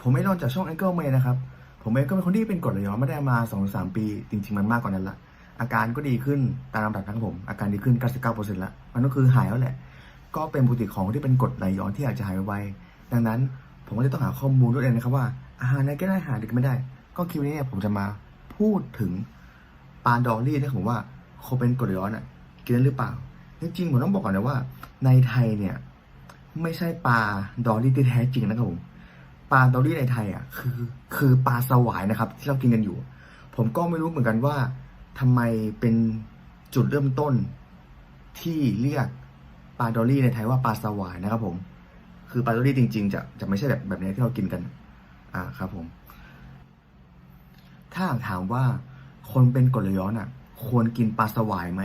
ผมไม่รอนจากช่อง a n g l e m a y นะครับ ผมเองก็เป็นคนที่เป็นกรดไหลย้อนมาได้มา2อสปี จริง ๆ มันมากกว่านั้นละ อาการก็ดีขึ้นตามลำดับนะครับผม อาการดีขึ้น 99%ละ มันก็คือหายแล้วแหละ ก็เป็นปกติของที่เป็นกรดไหลย้อนที่อาจจะหายไวดังนั้นผมก็เลยต้องหาข้อมูลด้วยเองนะครับว่าอาหารไหนก็ได้อาหารไหนก็ไม่ได้ ก็คลิปนี้เนี่ยผมจะมาพูดถึงปาดอลลี่นะครับผมว่าคนเป็นกรดไหลย้อนอะกินได้หรือเปล่าจริงๆผมต้องบอกก่อนนะว่า ในไทยเนี่ย ไม่ใช่ปลาดอลลี่ที่แท้จริงนะครับผม ปลาดอลลี่ในไทยอะคือ คือปลาสวายนะครับ ที่เรากินกันอยู่ ผมก็ไม่รู้เหมือนกันว่าทำไมเป็นจุดเริ่มต้นที่เรียกปลาดอลลี่ในไทยว่าปลาสวายนะครับ ผม คือปลาดอลลี่จริง ๆ จะจะไม่ใช่แบบแบบนี้ที่เรากินกัน อ่าครับ ผม ถ้าถามว่าคนเป็นกรดไหลย้อนอะ ควรกินปลาสวายไหม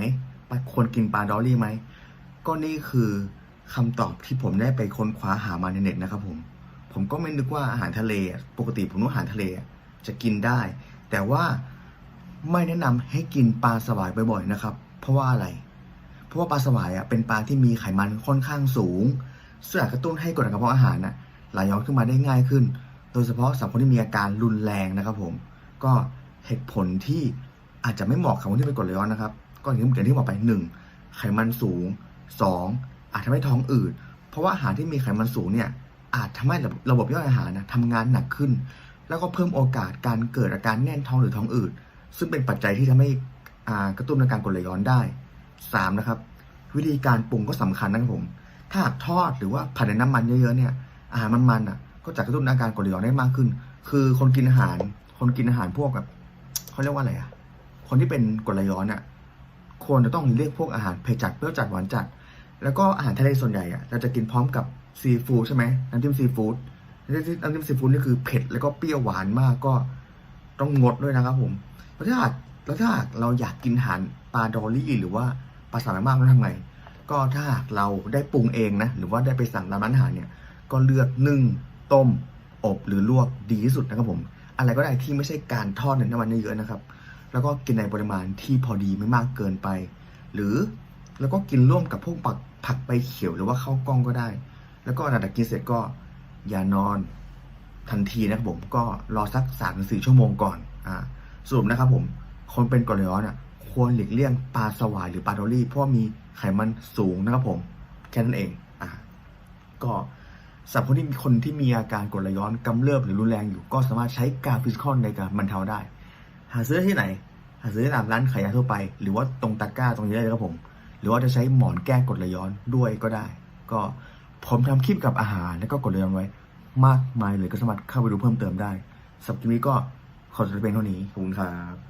ควรกินปลาดอลลี่ไหมก็นี่คือคำตอบที่ผมได้ไปค้นคว้าหามาในเน็ตนะครับ ผม ผมก็ไม่นึกว่าอาหารทะเล ปกติผมนึกอาหารทะเลจะกินได้ แต่ว่าไม่แนะนำให้กินปลาสวายบ่อยๆนะครับ เพราะว่าอะไร เพราะว่าปลาสวายอะเป็นปลาที่มีไขมันค่อนข้างสูงซึ่งอาจกระตุ้นให้กรดในกระเพาะอาหารน่ะไหลย้อนขึ้นมาได้ง่ายขึ้น โดยเฉพาะสำหรับคนที่มีอาการรุนแรงนะครับ ผม ก็เหตุผลที่อาจจะไม่เหมาะกับคนที่เป็นกรดไหลย้อนนะครับ ก็อย่างที่อย่างที่บอกไปหนึ่งไขมันสูงสองอาจทำให้ท้องอืดเพราะว่าอาหารที่มีไขมันสูงเนี่ย อาจทำให้ระบบย่อยอาหารนะทำงานหนักขึ้น แล้วก็เพิ่มโอกาสการเกิดอาการแน่นท้องหรือท้องอืดซึ่งเป็นปัจจัยที่ทำให้กระตุ้นอาการกรดไหลย้อนได้สามนะครับ วิธีการปรุงก็สำคัญนะครับผม ถ้าหากทอดหรือว่าผัดในน้ำมันเยอะๆเนี่ยอาหารมันๆอะก็จะกระตุ้นอาการกรดไหลย้อนได้มากขึ้น คือคนกินอาหาร คนกินอาหารพวกแบบเขาเรียกว่าอะไรอะคนที่เป็นกรดไหลย้อนอะควรจะต้องเลือกพวกอาหารเผ็ดจัดเปรี้ยวจัดหวานจัด แล้วก็อาหารทะเลส่วนใหญ่อะเราจะกินพร้อมกับซีฟู้ดใช่ไหมน้ำจิ้มซีฟู้ดน้ำจิ้มซีฟู้ดนี่คือเผ็ดแล้วก็เปรี้ยวหวานมากก็ต้องงดด้วยนะครับผมแล้วถ้าหากแล้วถ้าหากเราอยากกินอาหารปลาดอลลี่หรือว่าปลาสามากเราทำไงก็ถ้าหากเราได้ปรุงเองนะหรือว่าได้ไปสั่งตามร้านอาหารเนี่ยก็เลือกนึ่งต้ม อบหรือลวกดีที่สุดนะครับผม อะไรก็ได้ที่ไม่ใช่การทอดในน้ำมันเยอะๆนะครับ แล้วก็กินในปริมาณที่พอดีไม่มากเกินไป หรือ แล้วก็กินร่วมกับพวกผักผักใบเขียวหรือว่าข้าวกล้องก็ได้ แล้วก็หลังจากกินเสร็จก็อย่านอนทันทีนะครับผมก็รอสักสามสี่ชั่วโมงก่อนอ่าสรุปนะครับผมคนเป็นกรดไหลย้อนอะควรหลีกเลี่ยงปลาสวายหรือปลาดอลลี่เพราะมีไขมันสูงนะครับผมแค่นั้นเองอ่าก็สำหรับคนที่มีคนที่มีอาการกรดไหลย้อนกำเริบหรือรุนแรงอยู่ ก็สามารถใช้การฟิสิคอลในการบรรเทาได้ หาซื้อที่ไหน หาซื้อได้ตามร้านขายยาทั่วไป หรือว่าตรงตะกร้าตรงนี้ได้เลยครับผม หรือว่าจะใช้หมอนแก้กดไหลย้อนด้วยก็ได้ ก็ผมทำคลิปกับอาหารแล้วก็กดไหลย้อนไว้ มากมายเลยก็สามารถเข้าไปดูเพิ่มเติมได้สำหรับคลิปนี้ก็ขอจบเป็นเท่านี้ขอบคุณครับ